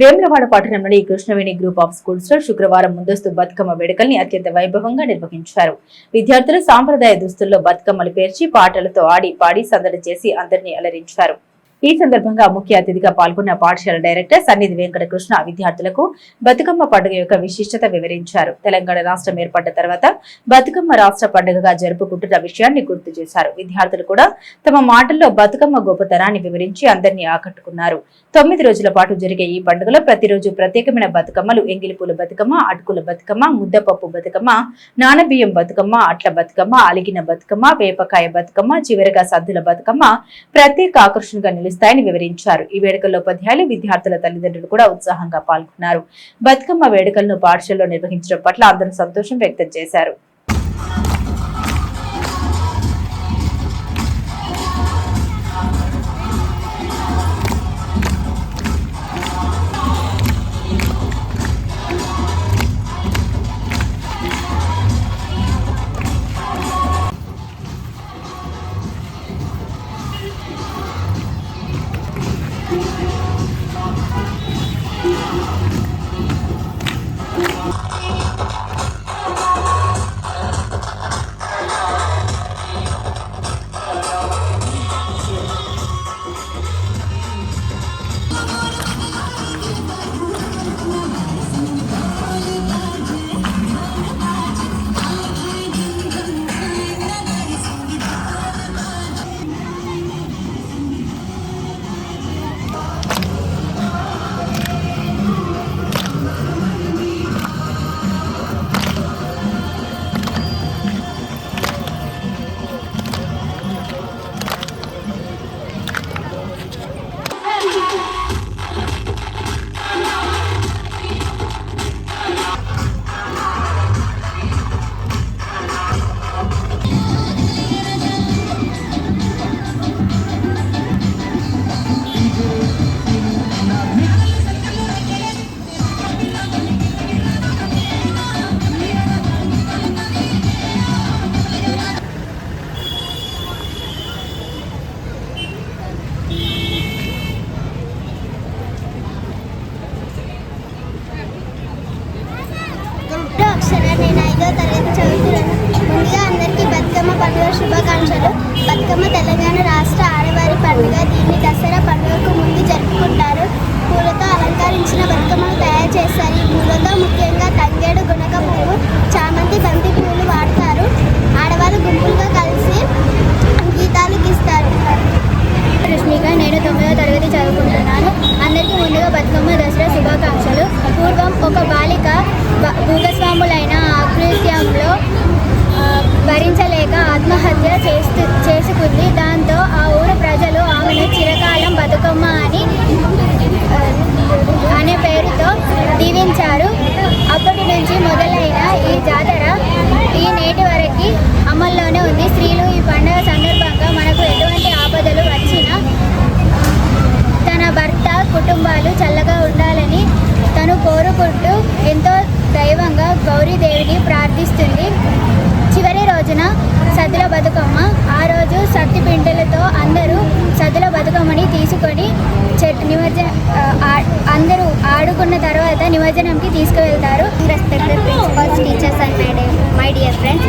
వేములవాడ పట్టణంలోని Krishnaveni group of స్కూల్స్లో శుక్రవారం ముందస్తు బతుకమ్మ వేడుకల్ని అత్యంత వైభవంగా నిర్వహించారు. విద్యార్థులు సాంప్రదాయ దుస్తుల్లో బతుకమ్మలు పేర్చి పాటలతో ఆడి పాడి సందడి చేసి అందరినీ అలరించారు. ఈ సందర్భంగా ముఖ్య అతిథిగా పాల్గొన్న పాఠశాల డైరెక్టర్ సన్నిధి వెంకటకృష్ణ విద్యార్థులకు బతుకమ్మ పండుగ యొక్క విశిష్టత వివరించారు. తెలంగాణ రాష్ట్రం ఏర్పడ్డ తర్వాత బతుకమ్మ రాష్ట్ర పండుగగా జరుపుకుంటున్న విషయాన్ని గుర్తు చేశారు. విద్యార్థులు కూడా తమ మాటల్లో బతుకమ్మ గొప్పతనాన్ని వివరించి అందరినీ ఆకట్టుకున్నారు. తొమ్మిది రోజుల పాటు జరిగే ఈ పండుగలో ప్రతిరోజు ప్రత్యేకమైన బతుకమ్మలు ఎంగిలిపూల బతుకమ్మ అటుకుల బతుకమ్మ ముద్దపప్పు బతుకమ్మ నానబియ్యం బతుకమ్మ అట్ల బతుకమ్మ అలిగిన బతుకమ్మ వేపకాయ బతుకమ్మ చివరగా సద్దుల బతుకమ్మ ప్రత్యేక ఆకర్షణగా నిలుస్తాయని వివరించారు. ఈ వేడుకల్లో ఉపాధ్యాయులు విద్యార్థుల తల్లిదండ్రులు కూడా ఉత్సాహంగా పాల్గొన్నారు. బతుకమ్మ వేడుకలను పాఠశాలలో నిర్వహించడం పట్ల అందరూ సంతోషం వ్యక్తం చేశారు. ఐదో తరగతి చదువుతున్నాను ముందుగా అందరికీ బతుకమ్మ పండుగ శుభాకాంక్షలు. బతుకమ్మ తెలంగాణ రాష్ట్ర ఆడవారి పండుగ. దీన్ని దసరా పండుగకు ముందు జరుపుకుంటారు పూలతో అలంకరించిన బతుకమ్మను తయారు చేస్తారు ఈ పూలతో ముఖ్యంగా తంగేడు గునక పువ్వు చామంతి బంతి పువ్వులు వాడతారు ఆడవారు గుంపులుగా కలిసి గీతాలు గీస్తారు రష్మిక నేను తొమ్మిదో తరగతి చదువుకుంటున్నాను అందరికీ ముందుగా బతుకమ్మ దసరా శుభాకాంక్షలు పూర్వం ఒక బాలిక బ- భూగస్వాములైన ఆకృత్యంలో ఆ, భరించలేక ఆత్మహత్య చేస్తు చేసుకుంది. దాంతో ఆ ఊరు ప్రజలు ఆమెను చిరకాలం బతుకమ్మ అని అనే పేరుతో దీవించారు. అప్పటి నుంచి మొదలైన ఈ జాతర ఈ నేటి వరకు అమల్లోనే ఉంది. స్త్రీలు ఈ పండుగ సందర్భంగా మనకు ఎటువంటి ఆపదలు వచ్చినా తన భర్త కుటుంబాలు చల్లగా ఉండాలని తను కోరుకుంటూ ఎంతో దైవంగా గౌరీదేవిని ప్రార్థిస్తుంది. బతుకమ్మ. ఆ రోజు సత్తి పిండిలతో అందరూ సద్దుల బతుకమ్మని తీసుకొని చెట్టు నిమజ్జ అందరూ ఆడుకున్న తర్వాత నిమజ్జనంకి తీసుకువెళ్తారు. Respected principals teachers and my my dear friends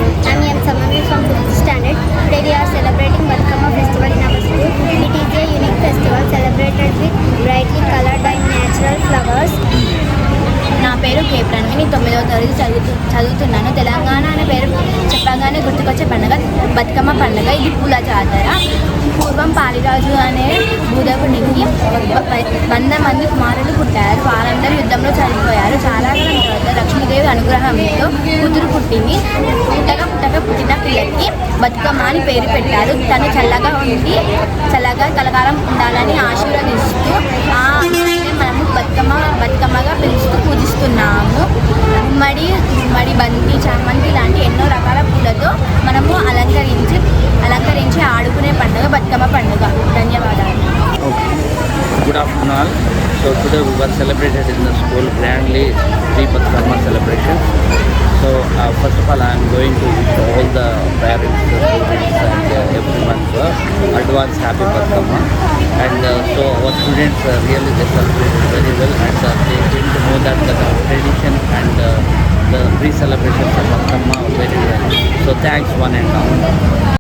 పేరు కే నేను తొమ్మిదవ తరగతి చదువుతు చదువుతున్నాను. తెలంగాణ అనే పేరు చెప్పగానే గుర్తుకొచ్చే పండుగ బతుకమ్మ పండుగ. ఇది పూల జాతర. పూర్వం పాలిరాజు అనే భూదేవునికి వ- వంద మంది కుమారులు పుట్టారు. వారందరూ యుద్ధంలో చనిపోయారు. చాలా కాలం తర్వాత లక్ష్మీదేవి అనుగ్రహంతో కూతురు పుట్టింది. పుట్టక పుట్టక పుట్టిన పిల్లకి బతుకమ్మ అని పేరు పెట్టారు. తను చల్లగా ఉండి చల్లగా కలకాలం ఉండాలని ఆశీర్వదిస్తూ ఆ అమ్మాయిని మనము బతుకమ్మ బతుకమ్మగా పిలుస్తూ చేస్తున్నాము. మడి మడి బంతి చామంతి లాంటి ఎన్నో రకాల పూలతో మనము అలంకరించి అలంకరించి ఆడుకునే పండుగ బతుకమ్మ పండుగ. ధన్యవాదాలు. Good afternoon all so today were celebrated in the school grandly Sri Bathukamma celebration uh, first of all, I am going to wish all the parents, students, and uh, everyone uh, advance happy Batkama. And uh, so our students uh, really they celebrated very well, and uh, they didn't know that the tradition and uh, the pre-celebrations of Batkama very well. So thanks one and all.